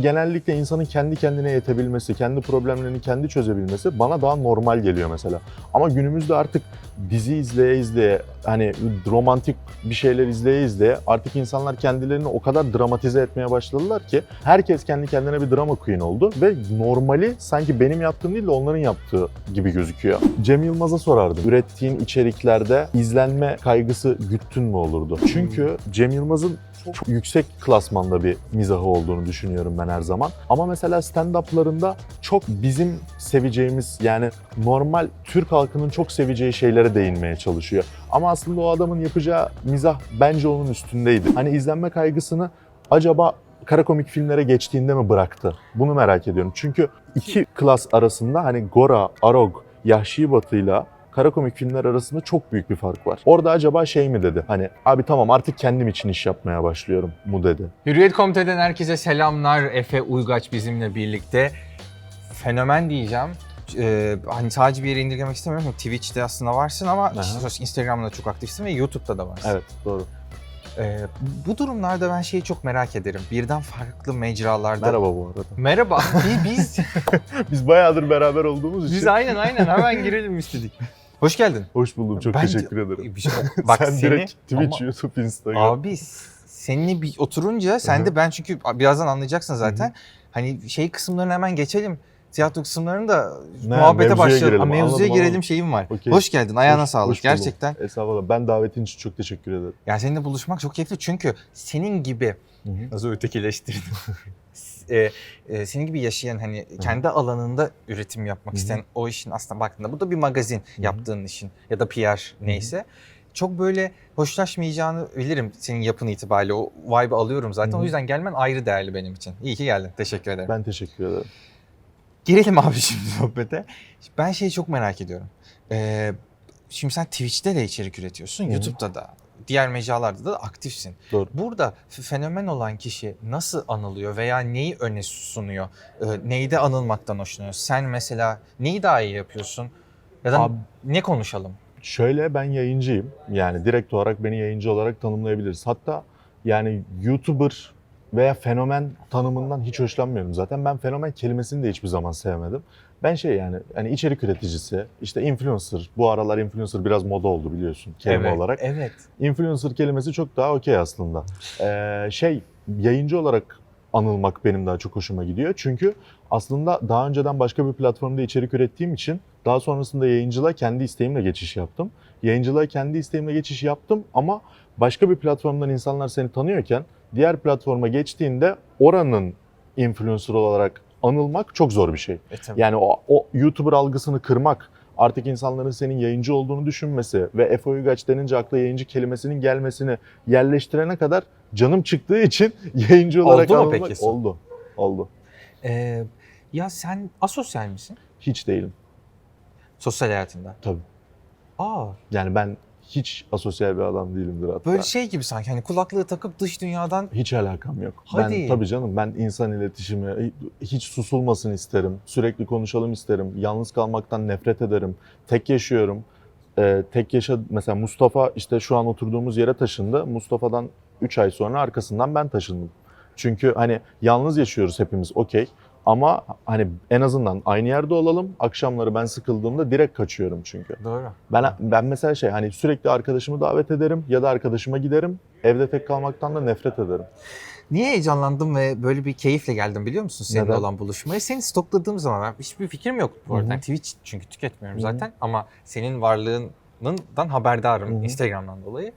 Genellikle insanın kendi kendine yetebilmesi, kendi problemlerini kendi çözebilmesi bana daha normal geliyor mesela. Ama günümüzde artık dizi izleye izleye, hani romantik bir şeyler izleye izleye artık insanlar kendilerini o kadar dramatize etmeye başladılar ki herkes kendi kendine bir drama queen oldu ve normali sanki benim yaptığım değil de onların yaptığı gibi gözüküyor. Cem Yılmaz'a sorardım. Ürettiğin içeriklerde izlenme kaygısı güttün mü olurdu? Çünkü Cem Yılmaz'ın çok yüksek klasmanda bir mizahı olduğunu düşünüyorum ben her zaman. Ama mesela stand-up'larında çok bizim seveceğimiz yani normal Türk halkının çok seveceği şeylere değinmeye çalışıyor. Ama aslında o adamın yapacağı mizah bence onun üstündeydi. Hani izlenme kaygısını acaba kara komik filmlere geçtiğinde mi bıraktı? Bunu merak ediyorum. Çünkü iki klas arasında hani Gora, Arog, Yahşi Batı'yla kara komik filmler arasında çok büyük bir fark var. Orada acaba şey mi dedi? Hani abi tamam artık kendim için iş yapmaya başlıyorum mu dedi. Hürriyet Komite'den herkese selamlar. Efe Uygaç bizimle birlikte. Fenomen diyeceğim. Ee, hani sadece bir yere indirgemek istemiyorum. Twitch'te aslında varsın ama Aha. Instagram'da çok aktifsin ve YouTube'da da varsın. Evet doğru. Ee, bu durumlarda ben şeyi çok merak ederim. Birden farklı mecralarda... Merhaba bu arada. Merhaba. Bi- biz, Biz bayağıdır beraber olduğumuz için. biz aynen aynen hemen girelim istedik. Hoş geldin. Hoş buldum. Çok Bence- teşekkür ederim. Bir şey- Bak Sen seni... direkt Twitch, Ama- YouTube, Instagram. Abi seninle bir oturunca sen de ben çünkü birazdan anlayacaksın zaten. Hani şey kısımlarını hemen geçelim. Tiyatro kısımlarını da Ne, muhabbete başlayalım. girelim. Mevzuya Anladım, girelim anladım. şeyim var. Okey. Hoş geldin. Ayağına Hoş- sağlık. hoş. Gerçekten. Estağfurullah. Ben davetin için çok teşekkür ederim. Yani seninle buluşmak çok keyifli çünkü senin gibi nasıl ötekileştirdim. e, e, senin gibi yaşayan hani kendi alanında üretim yapmak Hı hı. isteyen o işin aslında baktığında bu da bir magazin hı. yaptığın işin ya da PR neyse. Çok böyle hoşlaşmayacağını bilirim senin yapın itibariyle. O vibe'ı alıyorum zaten. Hı hı. O yüzden gelmen ayrı değerli benim için. İyi ki geldin. Teşekkür ederim. Ben teşekkür ederim. Girelim abi şimdi sohbete. Ben şeyi çok merak ediyorum. Ee, şimdi sen Twitch'te de içerik üretiyorsun, Hı hı. YouTube'da da, diğer mecralarda da aktifsin. Doğru. Burada fenomen olan kişi nasıl anılıyor veya neyi öne sunuyor? Ee, neyde anılmaktan hoşlanıyor? Sen mesela neyi daha iyi yapıyorsun? Ya da Abi- ne konuşalım? Şöyle ben yayıncıyım. Yani direkt olarak beni yayıncı olarak tanımlayabiliriz. Hatta yani YouTuber veya fenomen tanımından hiç hoşlanmıyorum zaten. Ben fenomen kelimesini de hiçbir zaman sevmedim. Ben şey yani hani içerik üreticisi, işte influencer. Bu aralar influencer biraz moda oldu biliyorsun kelime evet, olarak. Evet. Influencer kelimesi çok daha okey aslında. Ee, şey yayıncı olarak anılmak benim daha çok hoşuma gidiyor. Çünkü aslında daha önceden başka bir platformda içerik ürettiğim için daha sonrasında yayıncılığa kendi isteğimle geçiş yaptım. Yayıncılığa kendi isteğimle geçiş yaptım ama başka bir platformdan insanlar seni tanıyorken diğer platforma geçtiğinde oranın influencer olarak anılmak çok zor bir şey. E, tabii. Yani o, o YouTuber algısını kırmak, artık insanların senin yayıncı olduğunu düşünmesi ve Efe Uygaç denince akla yayıncı kelimesinin gelmesini yerleştirene kadar canım çıktığı için yayıncı olarak Oldu mu anılmak peki oldu. Oldu. Ee, ya sen asosyal misin? Hiç değilim Sosyal hayatında. tabii. Aa, Yani ben hiç asosyal bir adam değilimdir hatta. böyle şey gibi sanki hani kulaklığı takıp dış dünyadan Hiç alakam yok. Hadi. Ben tabii canım ben insan iletişimi hiç susulmasın isterim. Sürekli konuşalım isterim. Yalnız kalmaktan nefret ederim. Tek yaşıyorum. Ee, tek yaşa mesela Mustafa işte şu an oturduğumuz yere taşındı. Mustafa'dan 3 ay sonra arkasından ben taşındım. Çünkü hani yalnız yaşıyoruz hepimiz okey. Ama hani en azından aynı yerde olalım. Akşamları ben sıkıldığımda direkt kaçıyorum çünkü. Doğru. Ben ben mesela şey hani sürekli arkadaşımı davet ederim ya da arkadaşıma giderim. Evde tek kalmaktan da nefret ederim. Niye heyecanlandım ve böyle bir keyifle geldim biliyor musun seninle Neden? olan buluşmaya? Seni stokladığım zaman ben hiçbir fikrim yok bu arada. Hı hı. Yani Twitch çünkü tüketmiyorum Hı hı. zaten ama senin varlığından haberdarım Hı hı. Instagram'dan dolayı.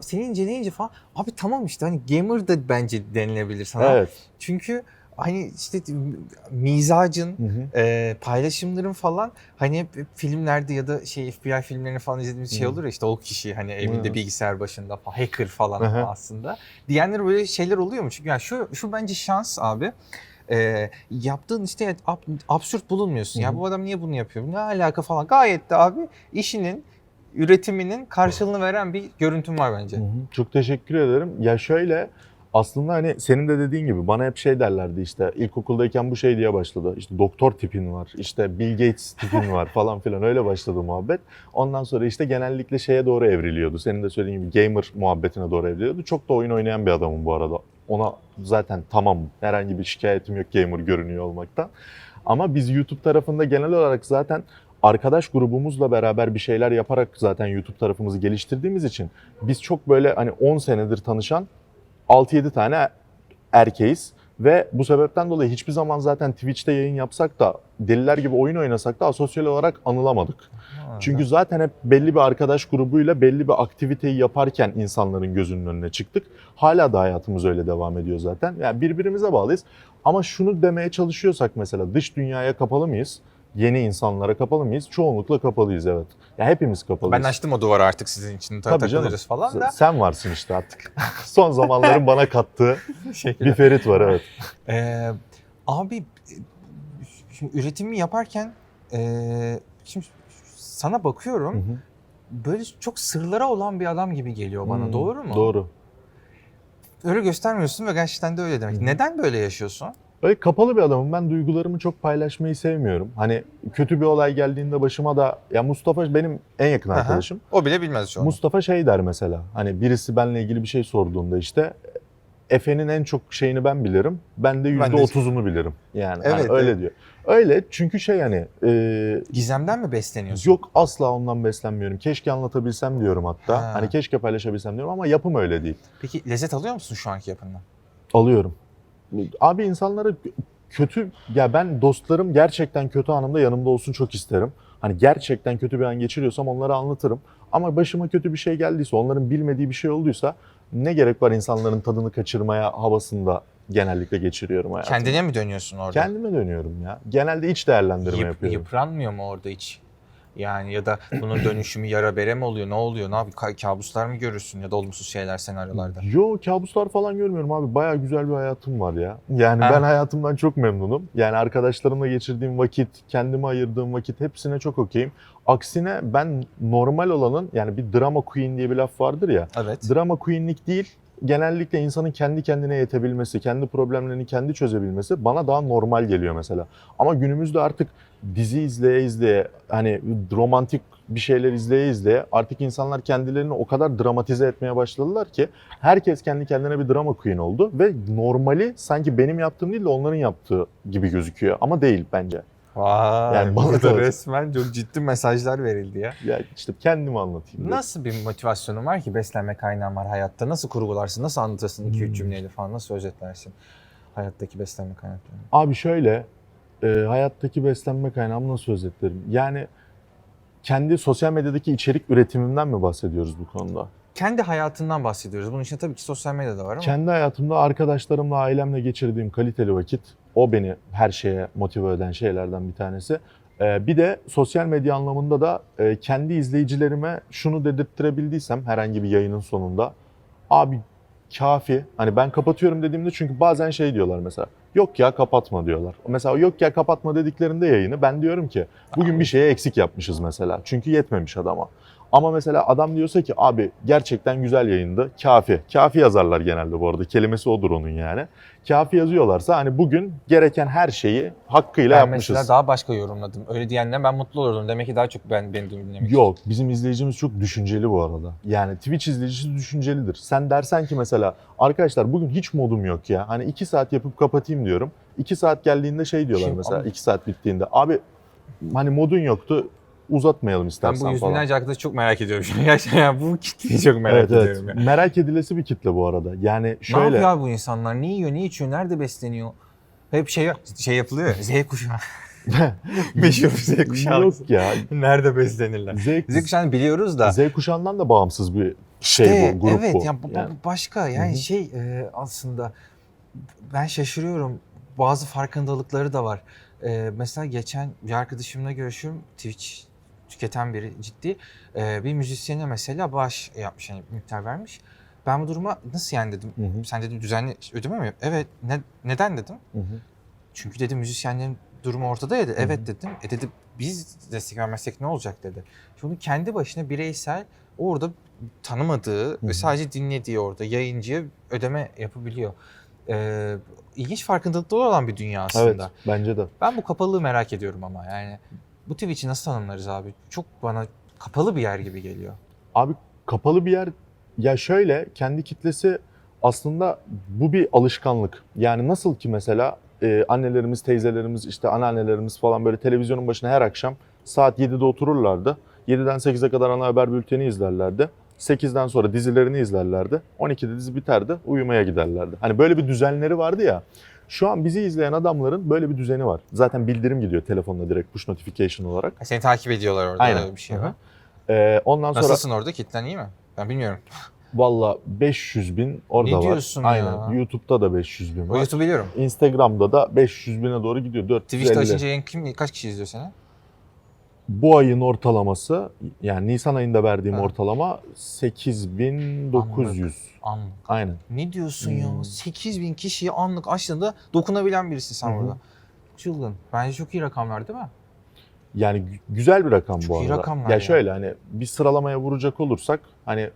Seni inceleyince falan abi tamam işte hani gamer da bence denilebilir sana. Evet. Çünkü hani işte mizacın, Hı hı. e, paylaşımların falan hani hep filmlerde ya da şey FBI filmlerini falan izlediğimiz şey Hı. olur ya işte o kişi hani evinde Hı. bilgisayar başında falan hacker falan Hı hı. aslında. Diyenler böyle şeyler oluyor mu? Çünkü yani şu şu bence şans abi. E, yaptığın işte ab- absürt bulunmuyorsun. Hı Ya bu adam niye bunu yapıyor? Ne alaka falan. Gayet de abi işinin üretiminin karşılığını veren bir görüntün var bence. Hı hı. Çok teşekkür ederim. Ya şöyle aslında hani senin de dediğin gibi bana hep şey derlerdi işte ilkokuldayken bu şey diye başladı. İşte doktor tipin var, işte Bill Gates tipin var falan filan öyle başladı muhabbet. Ondan sonra işte genellikle şeye doğru evriliyordu. Senin de söylediğin gibi gamer muhabbetine doğru evriliyordu. Çok da oyun oynayan bir adamım bu arada Ona zaten tamam herhangi bir şikayetim yok gamer görünüyor olmaktan. Ama biz YouTube tarafında genel olarak zaten arkadaş grubumuzla beraber bir şeyler yaparak zaten YouTube tarafımızı geliştirdiğimiz için biz çok böyle hani 10 senedir tanışan 6-7 tane erkeğiz. Ve bu sebepten dolayı hiçbir zaman zaten Twitch'te yayın yapsak da deliler gibi oyun oynasak da asosyal olarak anılamadık. Çünkü zaten hep belli bir arkadaş grubuyla belli bir aktiviteyi yaparken insanların gözünün önüne çıktık. Hala da hayatımız öyle devam ediyor zaten. Yani birbirimize bağlıyız. Ama şunu demeye çalışıyorsak mesela dış dünyaya kapalı mıyız? Yeni insanlara kapalı mıyız? Çoğunlukla kapalıyız evet. Ya hepimiz kapalıyız. ben açtım o duvarı artık sizin için. Ta- Tabii canım. takılırız falan da. Sen varsın işte artık. Son zamanların bana kattığı Teşekkürler. bir Ferit var evet. Ee, abi şimdi üretimi yaparken e, şimdi sana bakıyorum Hı hı. böyle çok sırlara olan bir adam gibi geliyor bana Hmm, doğru mu? Doğru. Öyle göstermiyorsun ve gerçekten de öyle demek. Hı hı. Neden böyle yaşıyorsun? Böyle kapalı bir adamım. Ben duygularımı çok paylaşmayı sevmiyorum. Hani kötü bir olay geldiğinde başıma da ya Mustafa benim en yakın Aha. arkadaşım. O bile bilmez şu an. Mustafa şey der mesela. Hani birisi benle ilgili bir şey sorduğunda işte Efe'nin en çok şeyini ben bilirim. Ben de yüzde de- otuzunu bilirim. Yani hani Evet, öyle evet. diyor. Öyle çünkü şey hani e, Gizemden mi besleniyorsun? yok asla ondan beslenmiyorum. Keşke anlatabilsem diyorum hatta. Ha. Hani keşke paylaşabilsem diyorum ama yapım öyle değil. Peki lezzet alıyor musun şu anki yapından? Alıyorum. Abi insanlara kötü ya ben dostlarım gerçekten kötü anımda yanımda olsun çok isterim. Hani gerçekten kötü bir an geçiriyorsam onlara anlatırım. Ama başıma kötü bir şey geldiyse, onların bilmediği bir şey olduysa ne gerek var insanların tadını kaçırmaya havasında genellikle geçiriyorum hayatımı. Kendine mi dönüyorsun orada? Kendime dönüyorum ya. Genelde iç değerlendirme Yıp- yapıyorum. Yıpranmıyor mu orada hiç? Yani ya da bunun dönüşümü yara bere mi oluyor? Ne oluyor? Ne yapıyor? Ka- kabuslar mı görürsün ya da olumsuz şeyler senaryolarda? Yo kabuslar falan görmüyorum abi. Baya güzel bir hayatım var ya. Yani Ha. ben hayatımdan çok memnunum. Yani arkadaşlarımla geçirdiğim vakit, kendime ayırdığım vakit hepsine çok okeyim. Aksine ben normal olanın yani bir drama queen diye bir laf vardır ya. Evet. Drama queenlik değil genellikle insanın kendi kendine yetebilmesi, kendi problemlerini kendi çözebilmesi bana daha normal geliyor mesela. Ama günümüzde artık dizi izleye izleye hani romantik bir şeyler izleye izleye artık insanlar kendilerini o kadar dramatize etmeye başladılar ki herkes kendi kendine bir drama queen oldu ve normali sanki benim yaptığım değil de onların yaptığı gibi gözüküyor ama değil bence. Vay, Yani bana burada da- resmen çok ciddi mesajlar verildi ya. Ya işte kendimi anlatayım. dedim. Nasıl bir motivasyonun var ki beslenme kaynağın var hayatta? Nasıl kurgularsın? Nasıl anlatırsın 2-3 Hmm. cümleyle falan? Nasıl özetlersin hayattaki beslenme kaynaklarını? Abi şöyle, e, hayattaki beslenme kaynağımı nasıl özetlerim? Yani kendi sosyal medyadaki içerik üretimimden mi bahsediyoruz bu konuda? Kendi hayatından bahsediyoruz. Bunun içinde tabii ki sosyal medya da var ama. Kendi hayatımda arkadaşlarımla, ailemle geçirdiğim kaliteli vakit, o beni her şeye motive eden şeylerden bir tanesi. E, bir de sosyal medya anlamında da e, kendi izleyicilerime şunu dedirttirebildiysem herhangi bir yayının sonunda, abi kafi. Hani ben kapatıyorum dediğimde çünkü bazen şey diyorlar mesela. Yok ya kapatma diyorlar. Mesela yok ya kapatma dediklerinde yayını ben diyorum ki bugün bir şeye eksik yapmışız mesela. Çünkü yetmemiş adama. Ama mesela adam diyorsa ki abi gerçekten güzel yayındı. Kafi. Kafi yazarlar genelde bu arada. Kelimesi odur onun yani. Kafi yazıyorlarsa hani bugün gereken her şeyi hakkıyla ben yapmışız. mesela daha başka yorumladım. Öyle diyenle ben mutlu olurdum. Demek ki daha çok ben beni dinlemek Yok bizim izleyicimiz çok düşünceli bu arada. Yani Twitch izleyicisi düşüncelidir. Sen dersen ki mesela arkadaşlar bugün hiç modum yok ya. Hani iki saat yapıp kapatayım diyorum. İki saat geldiğinde şey diyorlar Şimdi mesela ama- iki saat bittiğinde. Abi hani modun yoktu uzatmayalım Ben istersen bu yüz falan. binlerce arkadaşı çok merak ediyorum. Gerçekten ya bu kitleyi çok merak evet, evet. ediyorum ya. Merak edilesi bir kitle bu arada. Yani Ne şöyle yapıyor abi bu insanlar? Ne yiyor, ne içiyor, nerede besleniyor? Hep şey şey yapılıyor ya, Z kuşağı. Meşhur Z kuşağı. yok ya. Nerede beslenirler? Z, Z kuşağını biliyoruz da. Z kuşağından da bağımsız bir şey İşte, bu, grup evet, bu. ya bu, bu Yani. başka. Yani Hı hı. şey e, aslında ben şaşırıyorum. Bazı farkındalıkları da var. E, mesela geçen bir arkadaşımla görüşüyorum. Twitch tüketen biri ciddi. E, bir müzisyene mesela bağış yapmış, yani miktar vermiş. Ben bu duruma nasıl yani dedim. Hı hı, Sen dedim düzenli ödeme mi? Evet. Ne, neden dedim. hı hı. Çünkü dedi müzisyenlerin durumu ortada ya. dedi. Hı hı. Evet dedim. E dedi biz destek vermezsek ne olacak dedi. Şimdi kendi başına bireysel orada tanımadığı hı. ve sadece dinlediği orada yayıncıya ödeme yapabiliyor. Ee, ilginç farkındalıkları olan bir dünya aslında. Evet bence de. Ben bu kapalılığı merak ediyorum ama yani bu Twitch'i nasıl tanımlarız abi? Çok bana kapalı bir yer gibi geliyor. Abi kapalı bir yer ya şöyle kendi kitlesi aslında bu bir alışkanlık. Yani nasıl ki mesela e, annelerimiz, teyzelerimiz, işte anneannelerimiz falan böyle televizyonun başına her akşam saat 7'de otururlardı. 7'den 8'e kadar ana haber bülteni izlerlerdi. 8'den sonra dizilerini izlerlerdi. 12'de dizi biterdi, uyumaya giderlerdi. Hani böyle bir düzenleri vardı ya. Şu an bizi izleyen adamların böyle bir düzeni var. Zaten bildirim gidiyor telefonla direkt push notification olarak. Seni takip ediyorlar orada Aynen. öyle bir şey var. Ee, ondan sonra Nasılsın orada? Kitlen iyi mi? Ben bilmiyorum. valla 500 bin orada Ne var. diyorsun ya? Aynen. YouTube'da da 500 bin var. YouTube biliyorum. Instagram'da da 500 bine doğru gidiyor. 450. Twitch'te açınca kim, kaç kişi izliyor seni? Bu ayın ortalaması yani Nisan ayında verdiğim Ha. ortalama 8900. Anlık. Aynen. Ne diyorsun Hmm. ya? 8000 kişiye anlık açtığında dokunabilen birisi sen Hı hı. burada. Çılgın. Bence çok iyi rakamlar değil mi? Yani gü- güzel bir rakam Çok bu iyi arada. rakamlar ya ya. şöyle hani bir sıralamaya vuracak olursak hani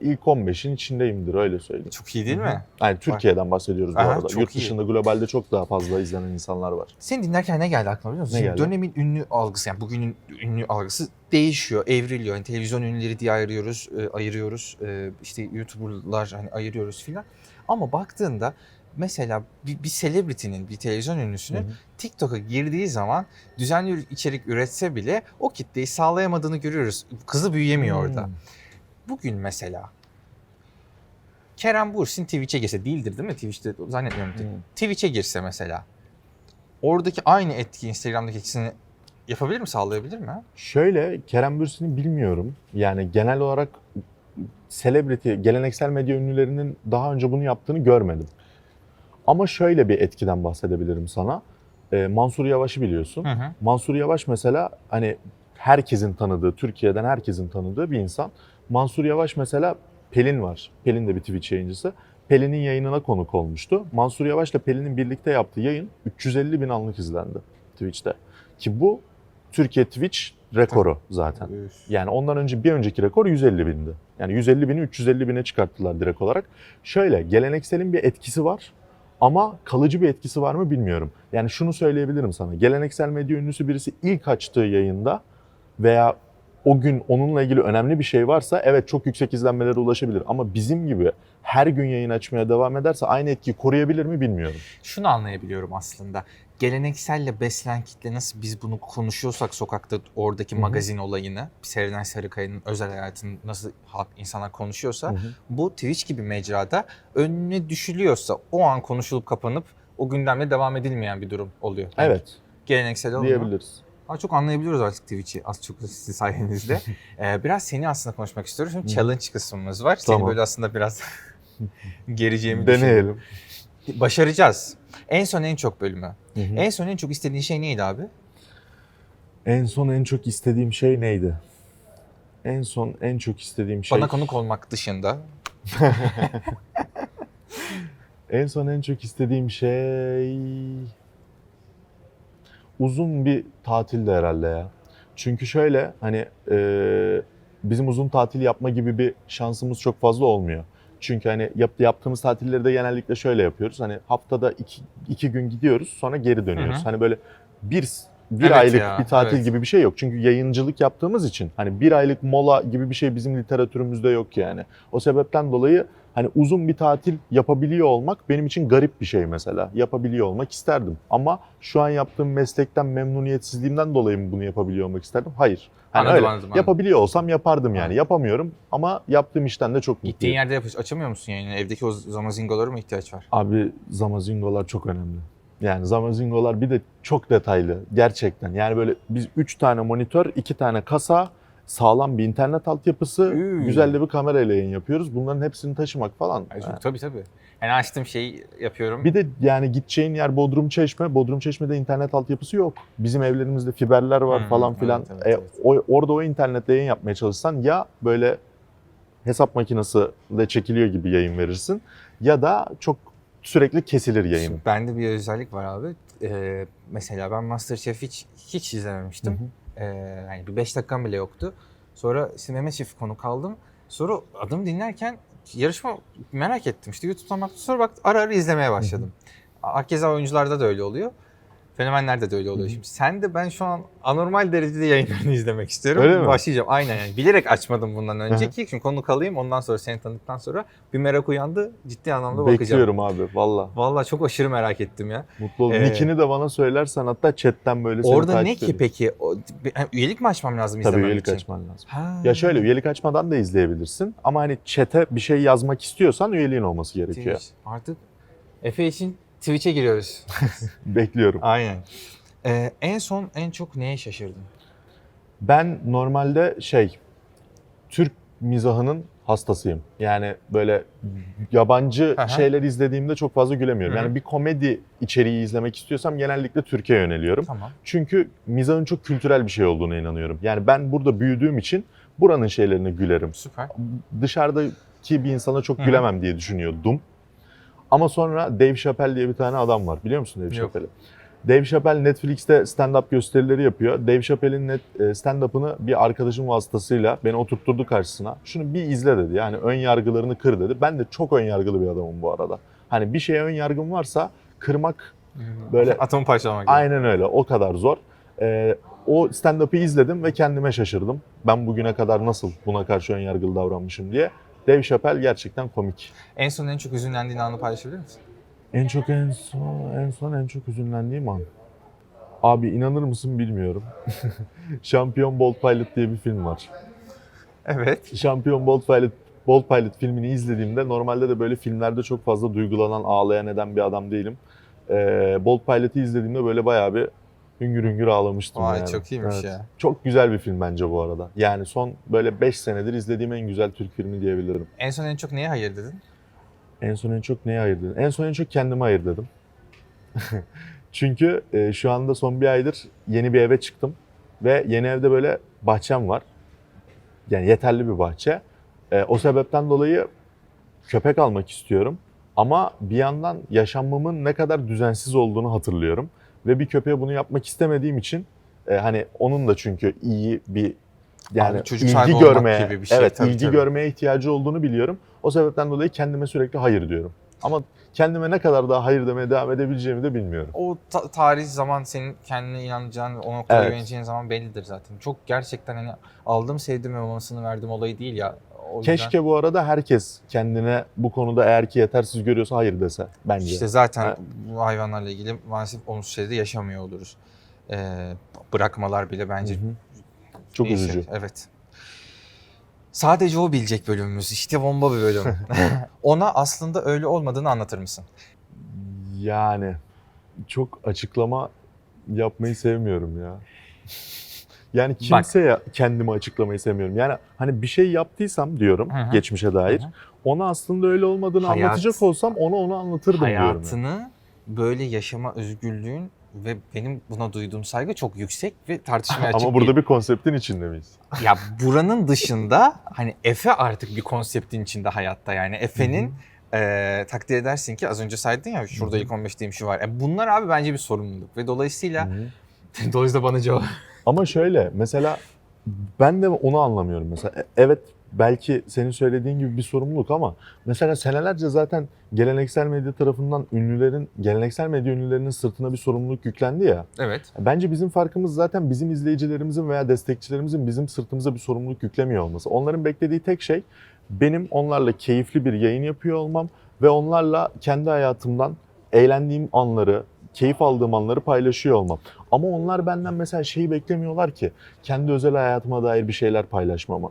ilk 15'in içindeyimdir öyle söyleyeyim. Çok iyi değil mi? Yani Türkiye'den bahsediyoruz bu Aha, arada. çok Yurt iyi. dışında globalde çok daha fazla izlenen insanlar var. Seni dinlerken ne geldi aklıma biliyor musun? Ne geldi? Dönemin ünlü algısı yani bugünün ünlü algısı değişiyor, evriliyor. Yani televizyon ünlüleri diye ayırıyoruz, e, ayırıyoruz. E, işte YouTuber'lar hani ayırıyoruz filan. Ama baktığında mesela bir, bir celebrity'nin, bir televizyon ünlüsünün Hı hı. TikTok'a girdiği zaman düzenli içerik üretse bile o kitleyi sağlayamadığını görüyoruz. Kızı büyüyemiyor orada. Bugün mesela Kerem Bursin Twitch'e girse değildir değil mi? Twitch'te zannetmiyorum. Hmm. Twitch'e girse mesela oradaki aynı etki Instagram'daki etkisini yapabilir mi? Sağlayabilir mi? Şöyle Kerem Bürsin'i bilmiyorum. Yani genel olarak celebrity, geleneksel medya ünlülerinin daha önce bunu yaptığını görmedim. Ama şöyle bir etkiden bahsedebilirim sana. Ee, Mansur Yavaş'ı biliyorsun. Hı hı. Mansur Yavaş mesela hani herkesin tanıdığı, Türkiye'den herkesin tanıdığı bir insan. Mansur Yavaş mesela Pelin var. Pelin de bir Twitch yayıncısı. Pelin'in yayınına konuk olmuştu. Mansur Yavaş'la Pelin'in birlikte yaptığı yayın 350 bin anlık izlendi Twitch'te. Ki bu Türkiye Twitch rekoru zaten. Yani ondan önce bir önceki rekor 150 bindi. Yani 150 bini 350 bine çıkarttılar direkt olarak. Şöyle gelenekselin bir etkisi var ama kalıcı bir etkisi var mı bilmiyorum. Yani şunu söyleyebilirim sana. Geleneksel medya ünlüsü birisi ilk açtığı yayında veya o gün onunla ilgili önemli bir şey varsa evet çok yüksek izlenmelere ulaşabilir. Ama bizim gibi her gün yayın açmaya devam ederse aynı etkiyi koruyabilir mi bilmiyorum. Şunu anlayabiliyorum aslında. Gelenekselle beslenen kitle nasıl biz bunu konuşuyorsak sokakta oradaki Hı hı. magazin olayını, Serenay Sarıkaya'nın özel hayatını nasıl halk insanlar konuşuyorsa Hı hı. bu Twitch gibi mecrada önüne düşülüyorsa o an konuşulup kapanıp o gündemle devam edilmeyen bir durum oluyor. Yani Evet Geleneksel olmuyor. diyebiliriz. Ama çok anlayabiliyoruz artık Twitch'i az çok sizin sayenizde. ee, biraz seni aslında konuşmak istiyorum. Şimdi challenge kısmımız var. Seni Tamam. böyle aslında biraz gereceğimi. Deneyelim. Başaracağız. En son en çok bölümü. Hı hı. En son en çok istediğin şey neydi abi? En son en çok istediğim şey neydi? En son en çok istediğim şey... Bana konuk olmak dışında. En son en çok istediğim şey... Uzun bir tatildi herhalde ya. Çünkü şöyle hani e, bizim uzun tatil yapma gibi bir şansımız çok fazla olmuyor. Çünkü hani yap, yaptığımız tatilleri de genellikle şöyle yapıyoruz. Hani haftada iki, iki gün gidiyoruz sonra geri dönüyoruz. Hı hı. Hani böyle bir bir Evet aylık ya, bir tatil evet. gibi bir şey yok. Çünkü yayıncılık yaptığımız için hani bir aylık mola gibi bir şey bizim literatürümüzde yok yani. O sebepten dolayı hani uzun bir tatil yapabiliyor olmak benim için garip bir şey mesela. Yapabiliyor olmak isterdim. Ama şu an yaptığım meslekten memnuniyetsizliğimden dolayı mı bunu yapabiliyor olmak isterdim? Hayır. Hani Anladım, öyle. anladım, anladım. Yapabiliyor olsam yapardım yani. Anladım. Yapamıyorum ama yaptığım işten de çok Gittiğin mutluyum. yerde yapış açamıyor musun yayını? Evdeki o zamazingolara mı ihtiyaç var? Abi zamazingolar çok önemli. Yani zamazingolar bir de çok detaylı gerçekten. Yani böyle biz 3 tane monitör, 2 tane kasa, sağlam bir internet altyapısı, Üy. güzel de bir kamerayla yayın yapıyoruz. Bunların hepsini taşımak falan. Ay, Yani. Tabii tabii. Yani açtığım şeyi yapıyorum. Bir de yani gideceğin yer Bodrum Çeşme. Bodrum Çeşme'de internet altyapısı yok. Bizim evlerimizde fiberler var Hmm, falan filan. evet, evet, E, evet. o, orada o internetle yayın yapmaya çalışsan ya böyle hesap makinesiyle çekiliyor gibi yayın verirsin ya da çok sürekli kesilir yayın. Şimdi bende bir özellik var abi. Ee, mesela ben Masterchef hiç hiç izlememiştim. Hı hı. Ee, yani bir 5 dakikam bile yoktu. Sonra Mehmet Şef konu kaldım. Sonra adımı dinlerken yarışma merak ettim. İşte YouTube'dan baktım. Sonra bak ara ara izlemeye başladım. Keza oyuncularda da öyle oluyor. Fenomenlerde de öyle oluyor şimdi. Sen de ben şu an anormal derecede yayınlarını izlemek istiyorum. Öyle mi? Başlayacağım. Aynen yani. Bilerek açmadım bundan önceki. Çünkü konuk alayım. Ondan sonra seni tanıdıktan sonra bir merak uyandı. Ciddi anlamda bakacağım. Bekliyorum abi valla. Vallahi çok aşırı merak ettim ya. Mutlu oldum. Ee, Nickini de bana söylersen hatta chatten böyle seni Orada takip ne ki edeyim. peki? O, ha, üyelik mi açmam lazım Tabii izlemem üyelik için? açman lazım. Ha. Ya şöyle üyelik açmadan da izleyebilirsin. Ama hani chat'e bir şey yazmak istiyorsan üyeliğin olması gerekiyor. Artık Efe için Twitch'e giriyoruz. Bekliyorum. Aynen. Ee, en son en çok neye şaşırdın? Ben normalde şey Türk mizahının hastasıyım. Yani böyle yabancı Aha. şeyler izlediğimde çok fazla gülemiyorum. Hı. Yani bir komedi içeriği izlemek istiyorsam genellikle Türkiye yöneliyorum. Tamam. Çünkü mizahın çok kültürel bir şey olduğuna inanıyorum. Yani ben burada büyüdüğüm için buranın şeylerine gülerim. Süper. Dışarıdaki bir insana çok hı. gülemem diye düşünüyordum. Ama sonra Dave Chappelle diye bir tane adam var. Biliyor musun Dave. Chappelle'i? Dave Chappelle Netflix'te stand-up gösterileri yapıyor. Dave Chappelle'in e, stand-up'ını bir arkadaşım vasıtasıyla beni oturtturdu karşısına. Şunu bir izle dedi. Yani ön yargılarını kır dedi. Ben de çok ön yargılı bir adamım bu arada. Hani bir şeye ön yargım varsa kırmak Böyle- Atomu parçalamak gibi. aynen öyle. O kadar zor. E, o stand-up'ı izledim ve kendime şaşırdım. Ben bugüne kadar nasıl buna karşı ön yargılı davranmışım diye. Dave Chappelle gerçekten komik. En son en çok üzünlendiğin anı paylaşabilir misin? En çok en son en son en çok üzünlendiğim an. Abi inanır mısın bilmiyorum. Şampiyon Bolt Pilot diye bir film var. Evet. Şampiyon Bolt Pilot Bolt Pilot filmini izlediğimde normalde de böyle filmlerde çok fazla duygulanan, ağlayan eden bir adam değilim. Ee, Bolt Pilot'ı izlediğimde böyle bayağı bir hüngür hüngür ağlamıştım Vay yani. çok iyiymiş Evet. ya. Çok güzel bir film bence bu arada. Yani son böyle 5 senedir izlediğim en güzel Türk filmi diyebilirim. En son en çok neye hayır dedin? En son en çok neye hayır dedim? En son en çok kendime hayır dedim. Çünkü e, şu anda son bir aydır yeni bir eve çıktım. Ve yeni evde böyle bahçem var. Yani yeterli bir bahçe. E, o sebepten dolayı köpek almak istiyorum. Ama bir yandan yaşamımın ne kadar düzensiz olduğunu hatırlıyorum. Ve bir köpeğe bunu yapmak istemediğim için e, hani onun da çünkü iyi bir yani Abi çocuk ilgi görmeye, gibi bir şey, evet tabii, ilgi tabii. görmeye ihtiyacı olduğunu biliyorum. O sebepten dolayı kendime sürekli hayır diyorum. Ama kendime ne kadar daha hayır demeye devam edebileceğimi de bilmiyorum. O ta- tarih zaman senin kendine inanacağın, o noktaya Evet. yöneleceğin zaman bellidir zaten. Çok gerçekten hani aldım sevdim ve verdim olayı değil ya. O yüzden Keşke bu arada herkes kendine bu konuda eğer ki yetersiz görüyorsa hayır dese bence. İşte zaten Ha. bu hayvanlarla ilgili maalesef olumsuz şeyleri yaşamıyor oluruz. Ee, bırakmalar bile bence Hı hı. Çok şey. üzücü. Evet. Sadece o bilecek bölümümüz. İşte bomba bir bölüm. Ona aslında öyle olmadığını anlatır mısın? Yani çok açıklama yapmayı sevmiyorum ya. Yani kimseye kendimi açıklamayı sevmiyorum. Yani hani bir şey yaptıysam diyorum Hı hı. geçmişe dair. Hı hı. Ona aslında öyle olmadığını Hayat- anlatacak olsam ona onu anlatırdım diyorum. yani. Hayatını böyle yaşama özgürlüğün ve benim buna duyduğum saygı çok yüksek ve tartışmaya açık Ama burada bir konseptin içinde miyiz? Ya buranın dışında hani Efe artık bir konseptin içinde hayatta yani Efe'nin eee, takdir edersin ki az önce saydın ya şurada Hı hı. ilk 15'teyim şu var. E, bunlar abi bence bir sorumluluk ve dolayısıyla Hı hı. dolayısıyla bana cevap. Ama şöyle mesela ben de onu anlamıyorum mesela. E- Evet belki senin söylediğin gibi bir sorumluluk ama mesela senelerce zaten geleneksel medya tarafından ünlülerin, geleneksel medya ünlülerinin sırtına bir sorumluluk yüklendi ya. Evet. Bence bizim farkımız zaten bizim izleyicilerimizin veya destekçilerimizin bizim sırtımıza bir sorumluluk yüklemiyor olması. Onların beklediği tek şey benim onlarla keyifli bir yayın yapıyor olmam ve onlarla kendi hayatımdan eğlendiğim anları, keyif aldığım anları paylaşıyor olmam. Ama onlar benden mesela şeyi beklemiyorlar ki kendi özel hayatıma dair bir şeyler paylaşmamı.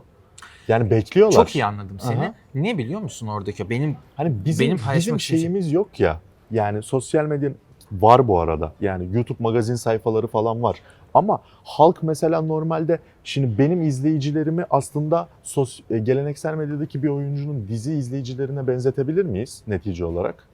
Yani bekliyorlar. Çok iyi anladım seni. Aha. Ne biliyor musun oradaki? Benim Hani bizim, Benim bizim için- şeyimiz yok ya. Yani sosyal medya var bu arada. Yani YouTube magazin sayfaları falan var. Ama halk mesela normalde şimdi benim izleyicilerimi aslında sos, e, geleneksel medyadaki bir oyuncunun dizi izleyicilerine benzetebilir miyiz netice olarak?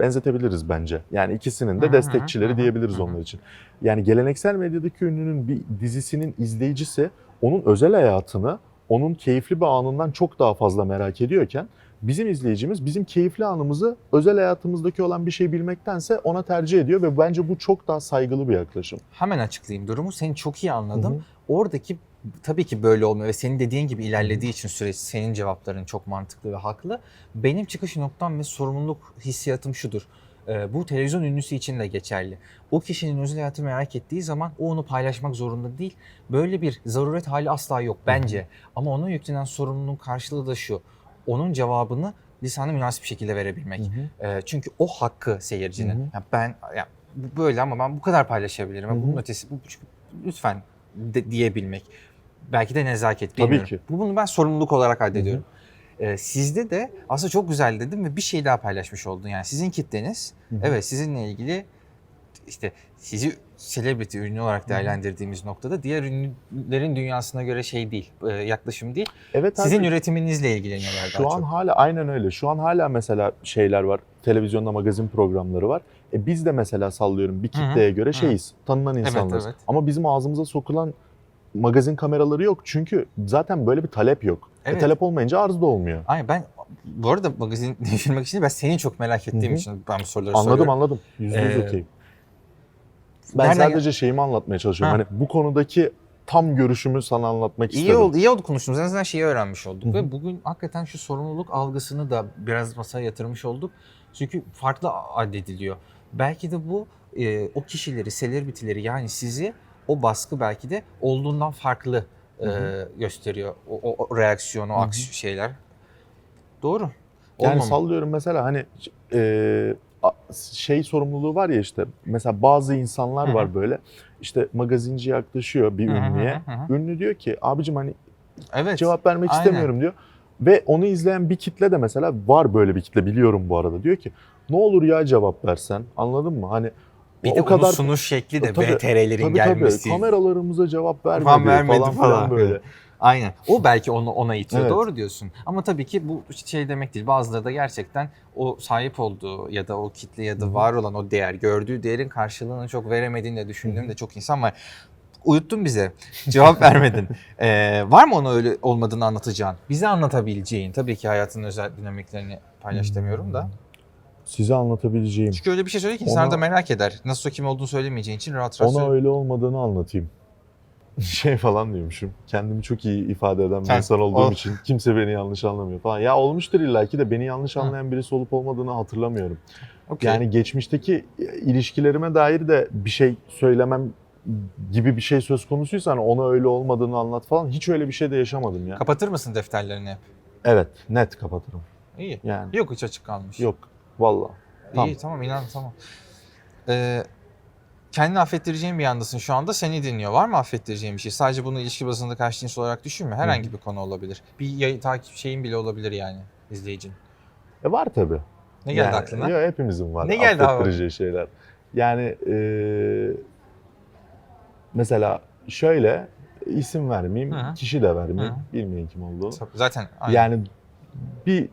Benzetebiliriz bence. Yani ikisinin de destekçileri diyebiliriz onlar için. Yani geleneksel medyadaki ünlünün bir dizisinin izleyicisi onun özel hayatını onun keyifli bir anından çok daha fazla merak ediyorken bizim izleyicimiz bizim keyifli anımızı özel hayatımızdaki olan bir şey bilmektense ona tercih ediyor ve bence bu çok daha saygılı bir yaklaşım. hemen açıklayayım durumu. Seni çok iyi anladım. Hı hı. Oradaki tabii ki böyle olmuyor ve senin dediğin gibi ilerlediği için süreç senin cevapların çok mantıklı ve haklı. Benim çıkış noktam ve sorumluluk hissiyatım şudur. Ee, bu televizyon ünlüsü için de geçerli. O kişinin özel hayatını merak ettiği zaman o onu paylaşmak zorunda değil. Böyle bir zaruret hali asla yok bence. Ama ona yüklenen sorumluluğun karşılığı da şu. Onun cevabını lisanı münasip şekilde verebilmek. Ee, çünkü o hakkı seyircinin. Hı hı. Ya ben ya bu böyle ama ben bu kadar paylaşabilirim. Hı hı. Bunun ötesi bu lütfen de- diyebilmek. Belki de nezaket Tabii bilmiyorum. ki. Bu bunu ben sorumluluk olarak addediyorum. Ee, sizde de aslında çok güzel dedim ve bir şey daha paylaşmış oldun. Yani sizin kitleniz Hı hı. evet sizinle ilgili işte sizi celebrity ünlü olarak değerlendirdiğimiz noktada diğer ünlülerin dünyasına göre şey değil, e, yaklaşım değil. Evet abi. Sizin üretiminizle ilgileniyorlar Şu daha an çok. hala aynen öyle. Şu an hala mesela şeyler var. Televizyonda magazin programları var. E biz de mesela sallıyorum bir kitleye göre Hı. şeyiz. Tanınan insanlarız. evet. Ama bizim ağzımıza sokulan magazin kameraları yok. Çünkü zaten böyle bir talep yok. E, Evet. talep olmayınca arz da olmuyor. Aynen ben bu arada magazin değiştirmek için ben seni çok merak ettiğim Hı hı. için ben bu soruları Anladım soruyorum. anladım. Yüzde yüz Ee, okey. Ben nereden sadece şeyimi anlatmaya çalışıyorum. Ha. Hani bu konudaki tam görüşümü sana anlatmak İyi istedim. oldu, iyi oldu konuştuğumuz. En azından şeyi öğrenmiş olduk. Hı hı. Ve bugün hakikaten şu sorumluluk algısını da biraz masaya yatırmış olduk. Çünkü farklı addediliyor. Belki de bu e, o kişileri, celebrity'leri yani sizi o baskı belki de olduğundan farklı e, gösteriyor. O, o, o reaksiyon, o Hı hı. aksi şeyler. Doğru. Yani Olmamalı. sallıyorum mesela hani e, a- şey sorumluluğu var ya işte mesela bazı insanlar Hı hı. var böyle işte magazinci yaklaşıyor bir Hı hı hı ünlüye. hı hı. Ünlü diyor ki abicim hani Evet. cevap vermek aynen. istemiyorum diyor. Ve onu izleyen bir kitle de mesela var böyle bir kitle biliyorum bu arada. Diyor ki ne olur ya cevap versen anladın mı? Hani Bir o de kadar onun sunuş şekli de Tabii, VTR'lerin tabii gelmesi. tabii kameralarımıza cevap vermedi, Falan vermedi falan, falan. filan böyle. Aynen. O belki onu ona itiyor. Evet. Doğru diyorsun. Ama tabii ki bu şey demek değil. Bazıları da gerçekten o sahip olduğu ya da o kitle ya da hı. var olan o değer, gördüğü değerin karşılığını çok veremediğini de düşündüğüm de çok insan var. Uyuttun bize. Cevap vermedin. Ee, var mı ona öyle olmadığını anlatacağın? Bize anlatabileceğin. Tabii ki hayatın özel dinamiklerini paylaş demiyorum da. Size anlatabileceğim. Çünkü öyle bir şey söyle ki insanlar da merak eder. Nasıl kim olduğunu söylemeyeceğin için rahat rahat Ona söyle. öyle olmadığını anlatayım. Şey falan diyormuşum. Kendimi çok iyi ifade eden bir Sen- insan olduğum o- için kimse beni yanlış anlamıyor falan. Ya olmuştur illaki de beni yanlış Hı. anlayan birisi olup olmadığını hatırlamıyorum. Okey. Yani geçmişteki ilişkilerime dair de bir şey söylemem gibi bir şey söz konusuysa hani ona öyle olmadığını anlat falan hiç öyle bir şey de yaşamadım ya. Kapatır mısın defterlerini hep? Evet net kapatırım. İyi. Yani Yok hiç açık kalmış. yok vallahi. Tamam. İyi tamam inan tamam. Ee, kendini affettireceğin bir yandasın şu anda seni dinliyor. Var mı affettireceğin bir şey? Sadece bunu ilişki bazında karşı cins olarak düşünme. Herhangi bir konu olabilir. Bir yayın takip şeyin bile olabilir yani izleyicin. E var tabii. Ne geldi Yani, aklına? Ya hepimizin var. Ne geldi abi? affettireceği şeyler. Yani eee, mesela şöyle isim vermeyeyim, Hı hı. kişi de vermeyeyim. Hı Bilmeyin kim olduğunu. Zaten aynen. Yani bir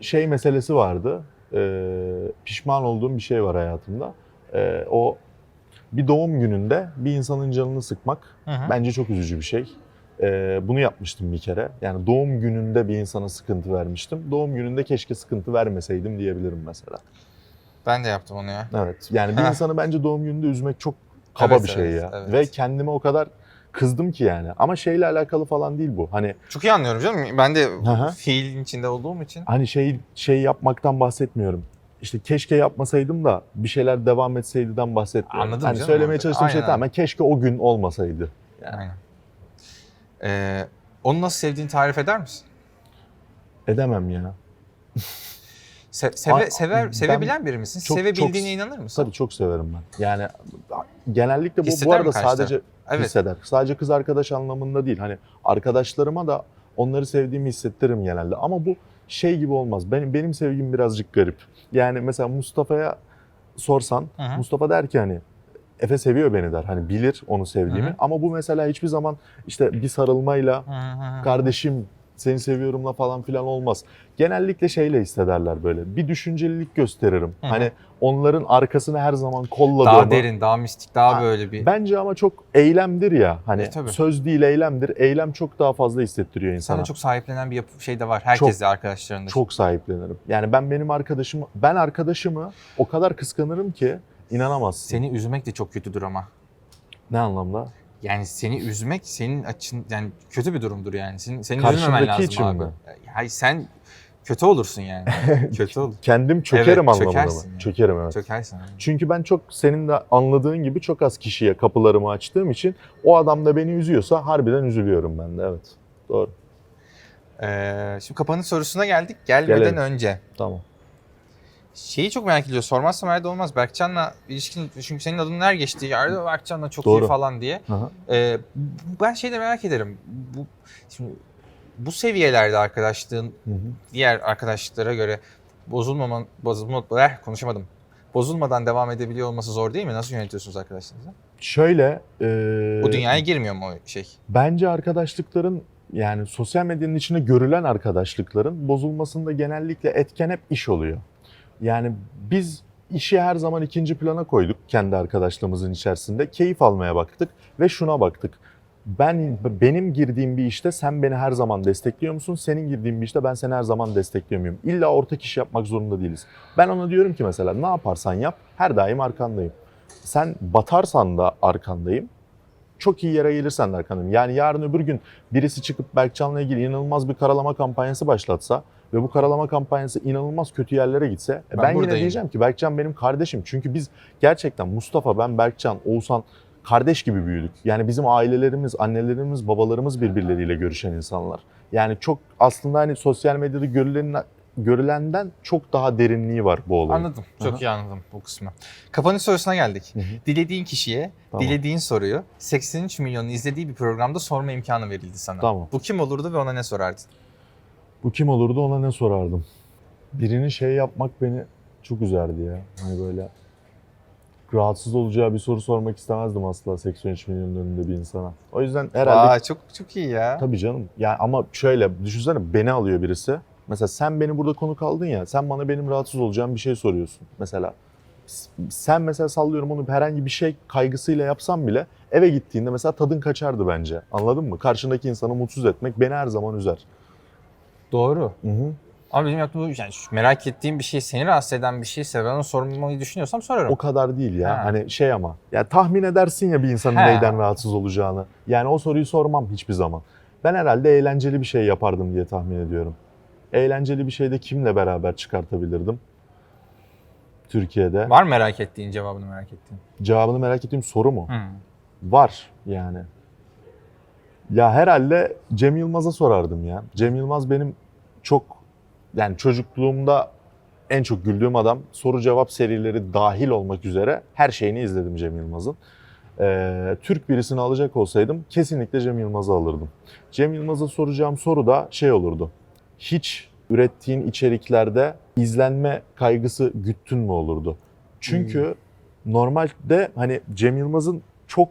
şey meselesi vardı. Eee, pişman olduğum bir şey var hayatımda. Eee, o bir doğum gününde bir insanın canını sıkmak Hı hı. bence çok üzücü bir şey. Ee, bunu yapmıştım bir kere. Yani doğum gününde bir insana sıkıntı vermiştim. Doğum gününde keşke sıkıntı vermeseydim diyebilirim mesela. Ben de yaptım onu ya. Evet. Yani bir insanı bence doğum gününde üzmek çok kaba Evet, bir şey evet, ya. evet. Ve kendime o kadar kızdım ki yani. Ama şeyle alakalı falan değil bu. Hani Çok iyi anlıyorum canım. Ben de hı. fiilin içinde olduğum için. hani şey şey yapmaktan bahsetmiyorum. İşte keşke yapmasaydım da bir şeyler devam etseydi'den bahsetmiyorum. Anladım hani canım söylemeye orada. çalıştığım şey Aynen. tamamen keşke o gün olmasaydı. Aynen. Ee, onu nasıl sevdiğini tarif eder misin? Edemem ya. Se- seve- Ay- sever, ben sevebilen biri misin? çok- Sevebildiğine çok- inanır mısın? Tabii çok severim ben. Yani genellikle bu, Hisseder bu mi arada karşı sadece Evet. hisseder. Sadece kız arkadaş anlamında değil. Hani arkadaşlarıma da onları sevdiğimi hissettiririm genelde. Ama bu şey gibi olmaz. Benim benim sevgim birazcık garip. Yani mesela Mustafa'ya sorsan Hı hı. Mustafa der ki hani Efe seviyor beni der. Hani bilir onu sevdiğimi. Hı hı. Ama bu mesela hiçbir zaman işte bir sarılmayla Hı hı hı. kardeşim seni seviyorumla falan filan olmaz. Genellikle şeyle hissederler böyle. Bir düşüncelilik gösteririm. Hı hı. Hani onların arkasını her zaman kolladığımı. Daha derin, daha mistik, daha Ha, böyle bir... Bence ama çok eylemdir ya. Hani E, tabii. söz değil eylemdir. Eylem çok daha fazla hissettiriyor insana. Sana çok sahiplenen bir yapı şey de var. Herkes de arkadaşlarında. Çok sahiplenirim. Yani ben benim arkadaşımı, ben arkadaşımı o kadar kıskanırım ki inanamazsın. Seni üzmek de çok kötüdür ama. Ne anlamda? Yani seni üzmek senin açın yani kötü bir durumdur yani. Senin, senin üzülmemen lazım için abi. mi? Hayır sen kötü olursun yani. kötü olur. Kendim çökerim Evet, anlamında çökersin mı? yani. Çökerim evet. Çökersin. abi. Çünkü ben çok senin de anladığın gibi çok az kişiye kapılarımı açtığım için o adam da beni üzüyorsa harbiden üzülüyorum ben de evet. Doğru. Ee, şimdi kapanış sorusuna geldik. Gelmeden Gelelim. önce. Tamam. Şeyi çok merak ediyor. Sormazsam herhalde olmaz. Berkcan'la ilişkin çünkü senin adın her geçti. Yerde Berkcan'la çok Doğru. iyi falan diye. Aha. Ee, ben şeyi de merak ederim. Bu şimdi bu seviyelerde arkadaşlığın Hı hı. diğer arkadaşlıklara göre bozulmaman bozulma eh, konuşamadım. Bozulmadan devam edebiliyor olması zor değil mi? Nasıl yönetiyorsunuz arkadaşlarınızı? Şöyle. e, Bu dünyaya girmiyor mu o şey? Bence arkadaşlıkların yani sosyal medyanın içinde görülen arkadaşlıkların bozulmasında genellikle etken hep iş oluyor. Yani biz işi her zaman ikinci plana koyduk kendi arkadaşlığımızın içerisinde. Keyif almaya baktık ve şuna baktık. Ben benim girdiğim bir işte sen beni her zaman destekliyor musun? Senin girdiğin bir işte ben seni her zaman destekliyor muyum? İlla ortak iş yapmak zorunda değiliz. Ben ona diyorum ki mesela ne yaparsan yap her daim arkandayım. Sen batarsan da arkandayım çok iyi yere gelirsen de arkandayım. Yani yarın öbür gün birisi çıkıp Berkcan'la ilgili inanılmaz bir karalama kampanyası başlatsa ve bu karalama kampanyası inanılmaz kötü yerlere gitse e, Ben ben, yine diyeceğim ki Berkcan benim kardeşim. Çünkü biz gerçekten Mustafa, ben, Berkcan, Oğuzhan kardeş gibi büyüdük. Yani bizim ailelerimiz, annelerimiz, babalarımız birbirleriyle görüşen insanlar. Yani çok aslında hani sosyal medyada görülen, görülenden çok daha derinliği var bu olayın. Anladım. Çok Aha. iyi anladım bu kısmı. Kapanış sorusuna geldik. Hı hı. Dilediğin kişiye Tamam. dilediğin soruyu 83 milyonun izlediği bir programda sorma imkanı verildi sana. Tamam. Bu kim olurdu ve ona ne sorardın? Bu kim olurdu ona ne sorardım? Birinin şey yapmak beni çok üzerdi ya. Hani böyle rahatsız olacağı bir soru sormak istemezdim asla 83 milyonun önünde bir insana. O yüzden herhalde Aa çok çok iyi ya. tabii canım. Yani ama şöyle düşünsene beni alıyor birisi. Mesela sen beni burada konuk aldın ya. Sen bana benim rahatsız olacağım bir şey soruyorsun. Mesela sen mesela sallıyorum onu herhangi bir şey kaygısıyla yapsam bile eve gittiğinde mesela tadın kaçardı bence. Anladın mı? Karşındaki insanı mutsuz etmek beni her zaman üzer. Doğru. Hı hı. Ama benim bu- yani merak ettiğim bir şey, seni rahatsız eden bir şeyse ben onu sormayı düşünüyorsam sorarım. O kadar değil ya. Ha. Hani şey ama. Ya tahmin edersin ya bir insanın Ha. neyden rahatsız olacağını. Yani o soruyu sormam hiçbir zaman. Ben herhalde eğlenceli bir şey yapardım diye tahmin ediyorum. Eğlenceli bir şeyde kimle beraber çıkartabilirdim? Türkiye'de. Var merak ettiğin cevabını merak ettiğin? Cevabını merak ettiğim soru mu? Hı. Var yani. Ya herhalde Cem Yılmaz'a sorardım ya. Cem Yılmaz benim çok yani çocukluğumda en çok güldüğüm adam. Soru cevap serileri dahil olmak üzere her şeyini izledim Cem Yılmaz'ın. Ee, Türk birisini alacak olsaydım kesinlikle Cem Yılmaz'ı alırdım. Cem Yılmaz'a soracağım soru da şey olurdu. Hiç ürettiğin içeriklerde izlenme kaygısı güttün mü olurdu? Çünkü normalde hani Cem Yılmaz'ın çok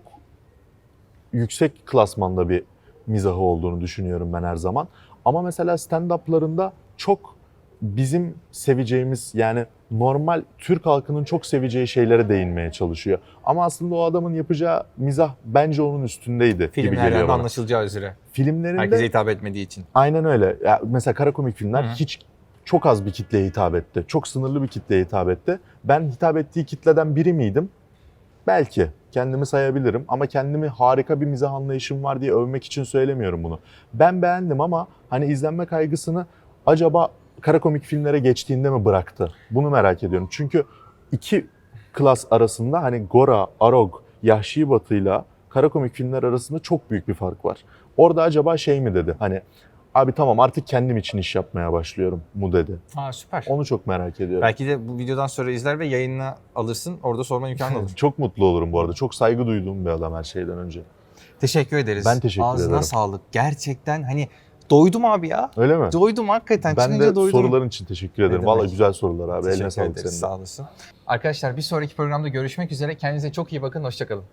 yüksek klasmanda bir mizahı olduğunu düşünüyorum ben her zaman. Ama mesela stand-up'larında çok bizim seveceğimiz yani normal Türk halkının çok seveceği şeylere değinmeye çalışıyor. Ama aslında o adamın yapacağı mizah bence onun üstündeydi gibi Filmlerden geliyor bana. anlaşılacağı üzere. Filmlerinde Herkese hitap etmediği için. Aynen öyle. Ya mesela kara komik filmler hı. hiç çok az bir kitleye hitap etti. Çok sınırlı bir kitleye hitap etti. Ben hitap ettiği kitleden biri miydim? Belki. Kendimi sayabilirim ama kendimi harika bir mizah anlayışım var diye övmek için söylemiyorum bunu. Ben beğendim ama hani izlenme kaygısını acaba kara komik filmlere geçtiğinde mi bıraktı? Bunu merak ediyorum. Çünkü iki klas arasında hani Gora, Arog, Yahşi Batı'yla kara komik filmler arasında çok büyük bir fark var. Orada acaba şey mi dedi? Hani abi tamam artık kendim için iş yapmaya başlıyorum mu dedi. Aa süper. Onu çok merak ediyorum. Belki de bu videodan sonra izler ve yayınına alırsın. Orada sorma imkanı olur. çok mutlu olurum bu arada. Çok saygı duyduğum bir adam her şeyden önce. Teşekkür ederiz. Ben teşekkür Ağzına ederim. sağlık. Gerçekten hani doydum abi ya. Öyle mi? Doydum hakikaten. Ben Çıkınca de doydum. soruların için teşekkür ederim. Vallahi güzel sorular abi. Teşekkür Eline sağlık ederiz, senin de. Sağ olasın. Arkadaşlar bir sonraki programda görüşmek üzere. Kendinize çok iyi bakın. Hoşçakalın.